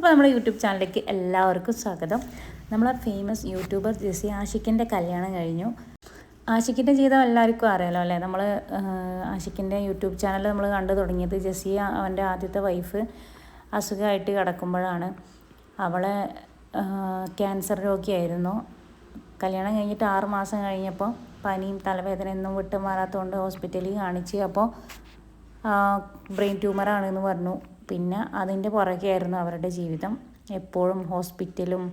അപ്പോൾ നമ്മുടെ യൂട്യൂബ് ചാനലിലേക്ക് എല്ലാവർക്കും സ്വാഗതം. നമ്മളെ ഫേമസ് യൂട്യൂബർ ജെസി ആഷിക്കിന്റെ കല്യാണം കഴിഞ്ഞു. ആഷിക്കിന്റെ ജീവിതം എല്ലാവർക്കും അറിയാലോ അല്ലേ? നമ്മൾ ആഷിക്കിന്റെ യൂട്യൂബ് ചാനൽ നമ്മൾ കണ്ടു തുടങ്ങിയത് ജെസി അവന്റെ ആദ്യത്തെ വൈഫ് അസുഖമായിട്ട് കിടക്കുമ്പോഴാണ്. അവളെ ക്യാൻസർ രോഗിയായിരുന്നു. കല്യാണം കഴിഞ്ഞിട്ട് ആറ് മാസം കഴിഞ്ഞപ്പോൾ പനിയും തലവേദനയൊന്നും വിട്ട് മാറാത്തതുകൊണ്ട് ഹോസ്പിറ്റലിൽ കാണിച്ച് അപ്പോൾ ബ്രെയിൻ ട്യൂമറാണെന്ന് പറഞ്ഞു. പിന്നെ അതിന്റെ പുറകെയായിരുന്നു അവരുടെ ജീവിതം. എപ്പോഴും ഹോസ്പിറ്റലും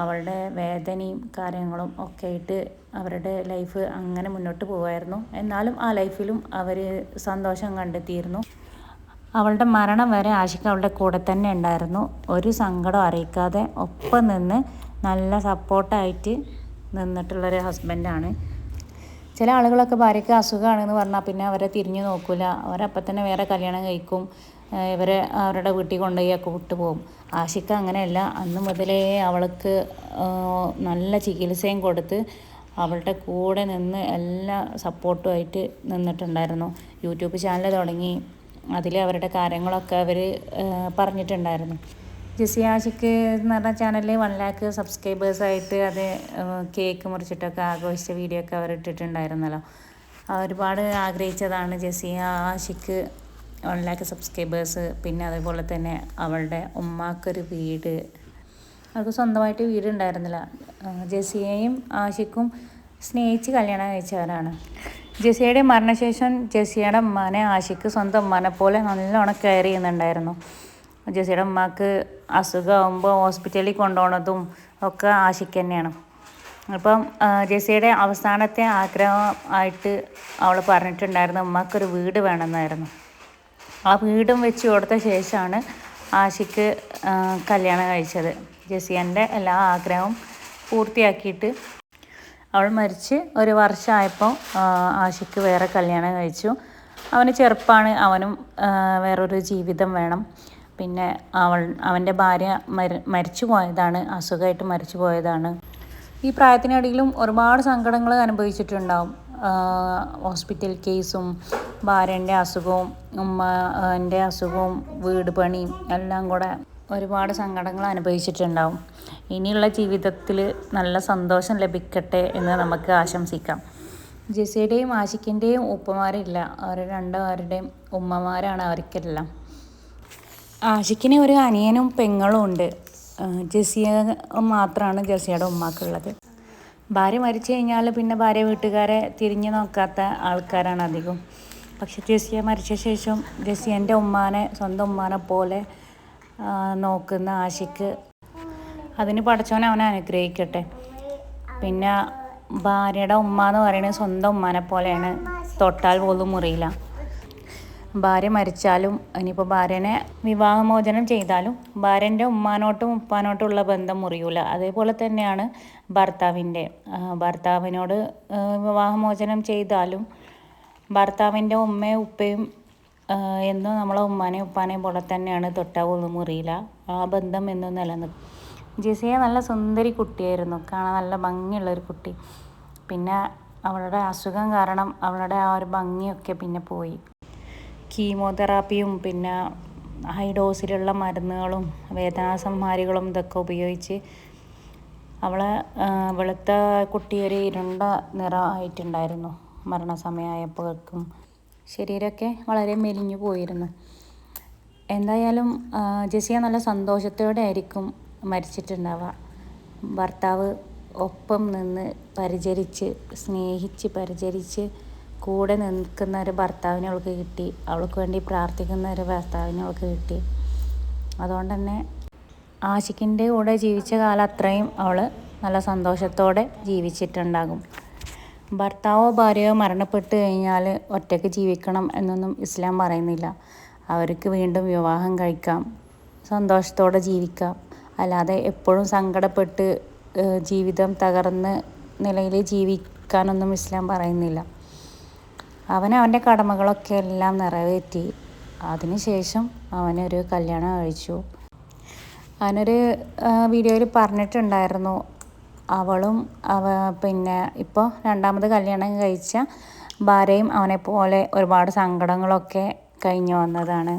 അവളുടെ വേദനയും കാര്യങ്ങളും ഒക്കെ ആയിട്ട് അവരുടെ ലൈഫ് അങ്ങനെ മുന്നോട്ട് പോകുമായിരുന്നു എന്നാലും ആ ലൈഫിലും അവർ സന്തോഷം കണ്ടെത്തിയിരുന്നു. അവളുടെ മരണം വരെ ആഷിക്ക് അവളുടെ കൂടെ തന്നെ ഉണ്ടായിരുന്നു. ഒരു സങ്കടം അറിയിക്കാതെ ഒപ്പം നിന്ന് നല്ല സപ്പോർട്ടായിട്ട് നിന്നിട്ടുള്ളൊരു ഹസ്ബൻഡാണ് ചില ആളുകളൊക്കെ ഭാര്യയ്ക്ക് അസുഖമാണെന്ന് പറഞ്ഞാൽ പിന്നെ അവരെ തിരിഞ്ഞു നോക്കില്ല അവരപ്പം തന്നെ വേറെ കല്യാണം കഴിക്കും. ഇവരെ അവരുടെ വീട്ടിൽ കൊണ്ടുപോയി ഒക്കെ വിട്ടുപോകും ആശിക്ക അങ്ങനെയല്ല. അന്ന് മുതലേ അവൾക്ക് നല്ല ചികിത്സയും കൊടുത്ത് അവളുടെ കൂടെ നിന്ന് എല്ലാ സപ്പോർട്ടുമായിട്ട് നിന്നിട്ടുണ്ടായിരുന്നു. യൂട്യൂബ് ചാനൽ തുടങ്ങി. അതിൽ അവരുടെ കാര്യങ്ങളൊക്കെ അവർ പറഞ്ഞിട്ടുണ്ടായിരുന്നു. ജിസി ആഷിക്ക് എന്ന് പറഞ്ഞ ചാനലിൽ വൺ ലാക്ക് സബ്സ്ക്രൈബേഴ്സായിട്ട് അത് കേക്ക് മുറിച്ചിട്ടൊക്കെ ആഘോഷിച്ച വീഡിയോ ഒക്കെ അവർ ഇട്ടിട്ടുണ്ടായിരുന്നല്ലോ ഒരുപാട് ആഗ്രഹിച്ചതാണ് ജസിയ ആഷിക്ക് വൺ ലാക്ക് സബ്സ്ക്രൈബേഴ്സ് പിന്നെ അതുപോലെ തന്നെ അവളുടെ ഉമ്മാക്കൊരു വീട്. അവർക്ക് സ്വന്തമായിട്ട് വീടുണ്ടായിരുന്നില്ല ജെസിയെയും ആഷിക്കും സ്നേഹിച്ച് കല്യാണം കഴിച്ചവരാണ്. ജെസിയുടെ മരണശേഷം ജെസിയുടെ ഉമ്മാനെ ആഷിക്ക് സ്വന്തം ഉമ്മാനെ പോലെ നല്ലോണം കെയർ ചെയ്യുന്നുണ്ടായിരുന്നു. ജെസിയുടെ ഉമ്മാക്ക് അസുഖമാകുമ്പോൾ ഹോസ്പിറ്റലിൽ കൊണ്ടുപോകുന്നതും ഒക്കെ ആഷിക്ക് തന്നെയാണ്. അപ്പം ജെസിയുടെ അവസാനത്തെ ആഗ്രഹമായിട്ട് അവൾ പറഞ്ഞിട്ടുണ്ടായിരുന്നു ഉമ്മാക്കൊരു വീട് വേണമെന്നായിരുന്നു. ആ വീടും വെച്ച് കൊടുത്ത ശേഷമാണ് ആഷിക്ക് കല്യാണം കഴിച്ചത്. ജെസിയന്റെ എല്ലാ ആഗ്രഹവും പൂർത്തിയാക്കിയിട്ട് അവൾ മരിച്ച് ഒരു വർഷമായപ്പോൾ ആഷിക്ക് വേറെ കല്യാണം കഴിച്ചു. അവന് ചെറുപ്പമാണ് അവനും വേറൊരു ജീവിതം വേണം. പിന്നെ അവൾ അവന്റെ ഭാര്യ മരി മരിച്ചു പോയതാണ് അസുഖമായിട്ട് മരിച്ചു പോയതാണ്. ഈ പ്രായത്തിനിടയിലും ഒരുപാട് സങ്കടങ്ങൾ അനുഭവിച്ചിട്ടുണ്ടാവും. ഹോസ്പിറ്റൽ കേസും ഭാര്യന്റെ അസുഖവും ഉമ്മന്റെ അസുഖവും വീട് പണിയും എല്ലാം കൂടെ ഒരുപാട് സങ്കടങ്ങൾ അനുഭവിച്ചിട്ടുണ്ടാവും. ഇനിയുള്ള ജീവിതത്തിൽ നല്ല സന്തോഷം ലഭിക്കട്ടെ എന്ന് നമുക്ക് ആശംസിക്കാം. ജെസിയുടെയും ആഷിക്കിന്റെയും ഉപ്പമാരില്ല. അവർ രണ്ടുപേരുടെയും ഉമ്മമാരാണ് അവർക്കെല്ലാം. ആഷിക്കിന് ഒരു അനിയനും പെങ്ങളും ഉണ്ട്. ജെസിയ മാത്രമാണ് ജെസിയുടെ ഉമ്മാക്കുള്ളത്. ഭാര്യ മരിച്ചു കഴിഞ്ഞാൽ പിന്നെ ഭാര്യ വീട്ടുകാരെ തിരിഞ്ഞു നോക്കാത്ത ആൾക്കാരാണ് അധികം. പക്ഷെ ജെസിയ മരിച്ച ശേഷം ജെസിയന്റെ ഉമ്മാനെ സ്വന്തം ഉമ്മാനെ പോലെ നോക്കുന്ന ആശിക്ക് അതിന് പഠിച്ചവനെ അവനെ അനുഗ്രഹിക്കട്ടെ. പിന്നെ ഭാര്യയുടെ ഉമ്മ എന്ന് പറയുന്നത് സ്വന്തം ഉമ്മാനെ പോലെയാണ്. തൊട്ടാൽ പോലും മുറിയില്ല. ഭാര്യ മരിച്ചാലും ഇനിയിപ്പോൾ ഭാര്യനെ വിവാഹമോചനം ചെയ്താലും ഭാര്യന്റെ ഉമ്മാനോട്ടും ഉപ്പാനോട്ടും ഉള്ള ബന്ധം മുറിയൂല. അതേപോലെ തന്നെയാണ് ഭർത്താവിന്റെ ഭർത്താവിനോട് വിവാഹമോചനം ചെയ്താലും ഭർത്താവിന്റെ ഉമ്മയും ഉപ്പയും എന്നും നമ്മളെ ഉമ്മാനെയും ഉപ്പാനെയും പോലെ തന്നെയാണ് തൊട്ടാവൊന്നും മുറിയില്ല. ആ ബന്ധം എന്നും നിലനിൽക്കും ജിസിയ നല്ല സുന്ദരി കുട്ടിയായിരുന്നു. കാണാൻ നല്ല ഭംഗിയുള്ളൊരു കുട്ടി. പിന്നെ അവളുടെ അസുഖം കാരണം അവളുടെ ആ ഒരു ഭംഗിയൊക്കെ പിന്നെ പോയി. കീമോതെറാപ്പിയും പിന്നെ ഹൈ ഡോസിലുള്ള മരുന്നുകളും വേദനാസംഹാരികളും ഇതൊക്കെ ഉപയോഗിച്ച് അവളെ വെളുത്ത കുട്ടി ഒരു ഇരുണ്ട നിറം ആയിട്ടുണ്ടായിരുന്നു മരണസമയമായപ്പോഴേക്കും ശരീരമൊക്കെ വളരെ മെലിഞ്ഞു പോയിരുന്നു. എന്തായാലും ജെസിയ നല്ല സന്തോഷത്തോടെ ആയിരിക്കും മരിച്ചിട്ടുണ്ടാവുക. ഭർത്താവ് ഒപ്പം നിന്ന് പരിചരിച്ച് സ്നേഹിച്ച് പരിചരിച്ച് കൂടെ നിൽക്കുന്ന ഒരു ഭർത്താവിനെ അവൾക്ക് കിട്ടി. അവൾക്ക് വേണ്ടി പ്രാർത്ഥിക്കുന്ന ഒരു ഭർത്താവിനെ അവൾക്ക് കിട്ടി. അതുകൊണ്ട് തന്നെ ആഷിക്കിന്റെ കൂടെ ജീവിച്ച കാലം അത്രയും അവൾ നല്ല സന്തോഷത്തോടെ ജീവിച്ചിട്ടുണ്ടാകും. ഭർത്താവോ ഭാര്യയോ മരണപ്പെട്ട് കഴിഞ്ഞാൽ ഒറ്റയ്ക്ക് ജീവിക്കണം എന്നൊന്നും ഇസ്ലാം പറയുന്നില്ല. അവർക്ക് വീണ്ടും വിവാഹം കഴിക്കാം. സന്തോഷത്തോടെ ജീവിക്കാം. അല്ലാതെ എപ്പോഴും സങ്കടപ്പെട്ട് ജീവിതം തകർന്ന് നിലയിൽ ജീവിക്കാനൊന്നും ഇസ്ലാം പറയുന്നില്ല. അവൻ അവന്റെ കടമകളൊക്കെ എല്ലാം നിറവേറ്റി. അതിനുശേഷം അവനൊരു കല്യാണം കഴിച്ചു. അവനൊരു വീഡിയോയിൽ പറഞ്ഞിട്ടുണ്ടായിരുന്നു. അവളും അവ പിന്നെ ഇപ്പോൾ രണ്ടാമത് കല്യാണം കഴിച്ച ഭാര്യയും അവനെ പോലെ ഒരുപാട് സങ്കടങ്ങളൊക്കെ കഴിഞ്ഞു വന്നതാണ്.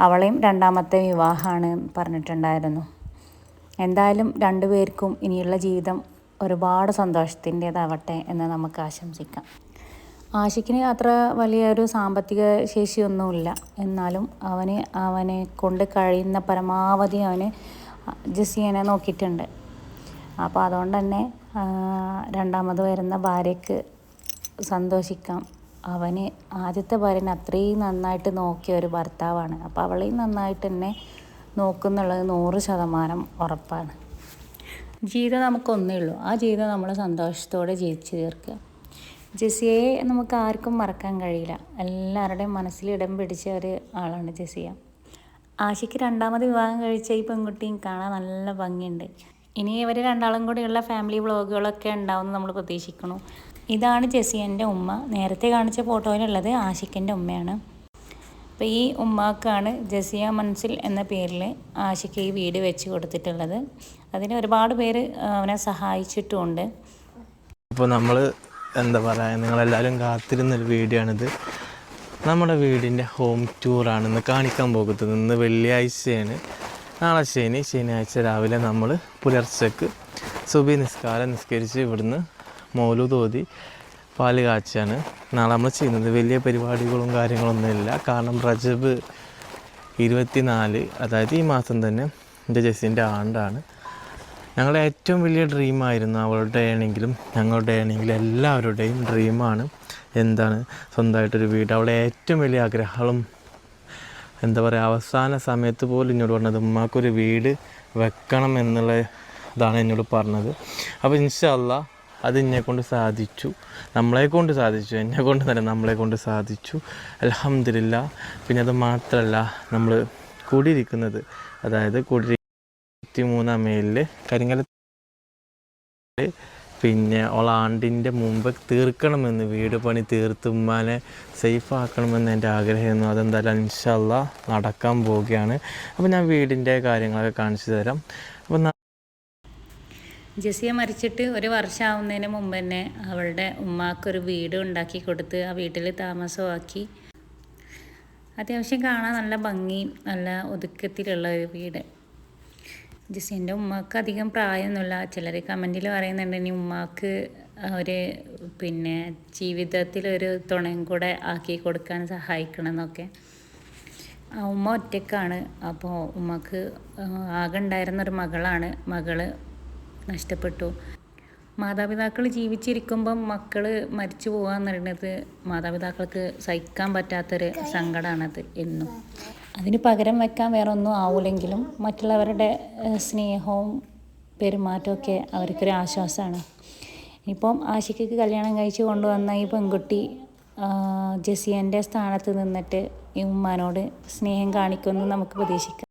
അവളെയും രണ്ടാമത്തെ വിവാഹമാണ് പറഞ്ഞിട്ടുണ്ടായിരുന്നു. എന്തായാലും രണ്ടുപേർക്കും ഇനിയുള്ള ജീവിതം ഒരുപാട് സന്തോഷത്തിന്റേതാവട്ടെ എന്ന് നമുക്ക് ആശംസിക്കാം. ആഷിക്കിന് അത്ര വലിയൊരു സാമ്പത്തിക ശേഷിയൊന്നുമില്ല. എന്നാലും അവന് അവനെ കൊണ്ട് കഴിയുന്ന പരമാവധി അവന് ജസ്സിയനെ നോക്കിയിട്ടുണ്ട്. അപ്പോൾ അതുകൊണ്ട് തന്നെ രണ്ടാമത് വരുന്ന ഭാര്യയ്ക്ക് സന്തോഷിക്കാം. അവന് ആദ്യത്തെ ഭാര്യനെ അത്രയും നന്നായിട്ട് നോക്കിയ ഒരു ഭർത്താവാണ്. അപ്പോൾ അവളെയും നന്നായിട്ട് തന്നെ നോക്കുന്നുള്ളത് നൂറ് ശതമാനം ഉറപ്പാണ്. ജീവിതം നമുക്കൊന്നേ ഉള്ളൂ. ആ ജീവിതം നമ്മൾ സന്തോഷത്തോടെ ജീവിച്ചു തീർക്കുക. ജെസിയെ നമുക്ക് ആർക്കും മറക്കാൻ കഴിയില്ല. എല്ലാവരുടെയും മനസ്സിൽ ഇടം പിടിച്ച ഒരു ആളാണ് ജെസിയ ആശയ്ക്ക് രണ്ടാമത് വിവാഹം കഴിച്ച ഈ പെൺകുട്ടിയും കാണാൻ നല്ല ഭംഗിയുണ്ട്. ഇനി ഇവർ രണ്ടാളും കൂടിയുള്ള ഫാമിലി വ്ളോഗുകളൊക്കെ ഉണ്ടാവുമെന്ന് നമ്മൾ പ്രതീക്ഷിക്കുന്നു. ഇതാണ് ജെസിയന്റെ ഉമ്മ. നേരത്തെ കാണിച്ച ഫോട്ടോയിലുള്ളത് ആഷിക്കിന്റെ ഉമ്മയാണ്. അപ്പോൾ ഈ ഉമ്മാക്കാണ് ജസിയ മൻസിൽ എന്ന പേരിൽ ആഷിക്ക് ഈ വീട് വെച്ച് കൊടുത്തിട്ടുള്ളത്. അതിന് ഒരുപാട് പേര് അവനെ സഹായിച്ചിട്ടുമുണ്ട്. അപ്പോൾ നമ്മൾ എന്താ പറയുക നിങ്ങളെല്ലാവരും കാത്തിരുന്നൊരു വീഡിയോ ആണിത് നമ്മുടെ വീടിന്റെ ഹോം ടൂറാണ് ഇന്ന് കാണിക്കാൻ പോകുന്നത്. ഇന്ന് വെള്ളിയാഴ്ചയാണ്. നാളെ ശനി ശനിയാഴ്ച രാവിലെ നമ്മൾ പുലർച്ചക്ക് സുബി നിസ്കാരം നിസ്കരിച്ച് ഇവിടുന്ന് മോലു തോതി പാൽ കാച്ചാണ്. നാളെ നമ്മൾ ചെയ്യുന്നത് വലിയ പരിപാടികളും കാര്യങ്ങളൊന്നുമില്ല കാരണം റജബ് ഇരുപത്തിനാല് അതായത് ഈ മാസം തന്നെ എന്റെ ജസിന്റെ ആണ്ടാണ്. ഞങ്ങളുടെ ഏറ്റവും വലിയ ഡ്രീമായിരുന്നു അവളുടെ ആണെങ്കിലും ഞങ്ങളുടെ ആണെങ്കിലും എല്ലാവരുടെയും ഡ്രീമാണ് എന്താണ്? സ്വന്തമായിട്ടൊരു വീട്. അവളെ ഏറ്റവും വലിയ ആഗ്രഹങ്ങളും എന്താ പറയുക അവസാന സമയത്ത് പോലും എന്നോട് പറഞ്ഞത് ഉമ്മാക്കൊരു വീട് വെക്കണം എന്നുള്ള ഇതാണ് എന്നോട് പറഞ്ഞത്. അപ്പോൾ ഇൻഷല്ല അത് എന്നെ കൊണ്ട് സാധിച്ചു. നമ്മളെ കൊണ്ട് സാധിച്ചു. എന്നെ കൊണ്ട് തന്നെ നമ്മളെ കൊണ്ട് സാധിച്ചു. അലഹമില്ല പിന്നെ അത് മാത്രമല്ല നമ്മൾ കൂടിയിരിക്കുന്നത്. അതായത് കൂടി ഇരുപത്തി മൂന്നാം മേലിൽ കരിങ്കല പിന്നെ ഒളാണ്ടിന്റെ മുമ്പ് തീർക്കണമെന്ന് വീട് പണി തീർത്ത് ഉമ്മാനെ സേഫ് ആക്കണമെന്ന് എന്റെ ആഗ്രഹമായിരുന്നു. അതെന്തായാലും ഇൻഷല്ല നടക്കാൻ പോവുകയാണ്. അപ്പോൾ ഞാൻ വീടിന്റെ കാര്യങ്ങളൊക്കെ കാണിച്ചു തരാം. അപ്പം ജസിയെ മരിച്ചിട്ട് ഒരു വർഷമാവുന്നതിന് മുമ്പ് തന്നെ അവളുടെ ഉമ്മാക്കൊരു വീട് ഉണ്ടാക്കി കൊടുത്ത് ആ വീട്ടിൽ താമസമാക്കി. അത്യാവശ്യം കാണാൻ നല്ല ഭംഗിയും നല്ല ഒതുക്കത്തിലുള്ള ഒരു വീട്. ജസീന്റെ ഉമ്മാക്ക് അധികം പ്രായമൊന്നുമില്ല. ചിലർ കമന്റിൽ പറയുന്നുണ്ട് ഇനി ഉമ്മാക്ക് ഒരു പിന്നെ ജീവിതത്തിലൊരു തുണയും കൂടെ ആക്കി കൊടുക്കാൻ സഹായിക്കണം എന്നൊക്കെ ഉമ്മ ഒറ്റക്കാണ്. അപ്പോൾ ഉമ്മക്ക് ആകെ ഉണ്ടായിരുന്ന ഒരു മകളാണ്. മകൾ നഷ്ടപ്പെട്ടു. മാതാപിതാക്കൾ ജീവിച്ചിരിക്കുമ്പം മക്കൾ മരിച്ചു പോകുക പറയുന്നത് മാതാപിതാക്കൾക്ക് സഹിക്കാൻ പറ്റാത്തൊരു സങ്കടമാണത് എന്നും. അതിന് പകരം വെക്കാൻ വേറെ ഒന്നും ആവൂലെങ്കിലും മറ്റുള്ളവരുടെ സ്നേഹവും പെരുമാറ്റമൊക്കെ അവർക്കൊരു ആശ്വാസമാണ്. ഇപ്പം ആഷിക്ക് കല്യാണം കഴിച്ച് കൊണ്ടുവന്ന ഈ പെൺകുട്ടി ജെസിയന്റെ സ്ഥാനത്ത് നിന്നിട്ട് ഈ ഉമ്മാനോട് സ്നേഹം കാണിക്കുമെന്ന് നമുക്ക് പ്രതീക്ഷിക്കാം.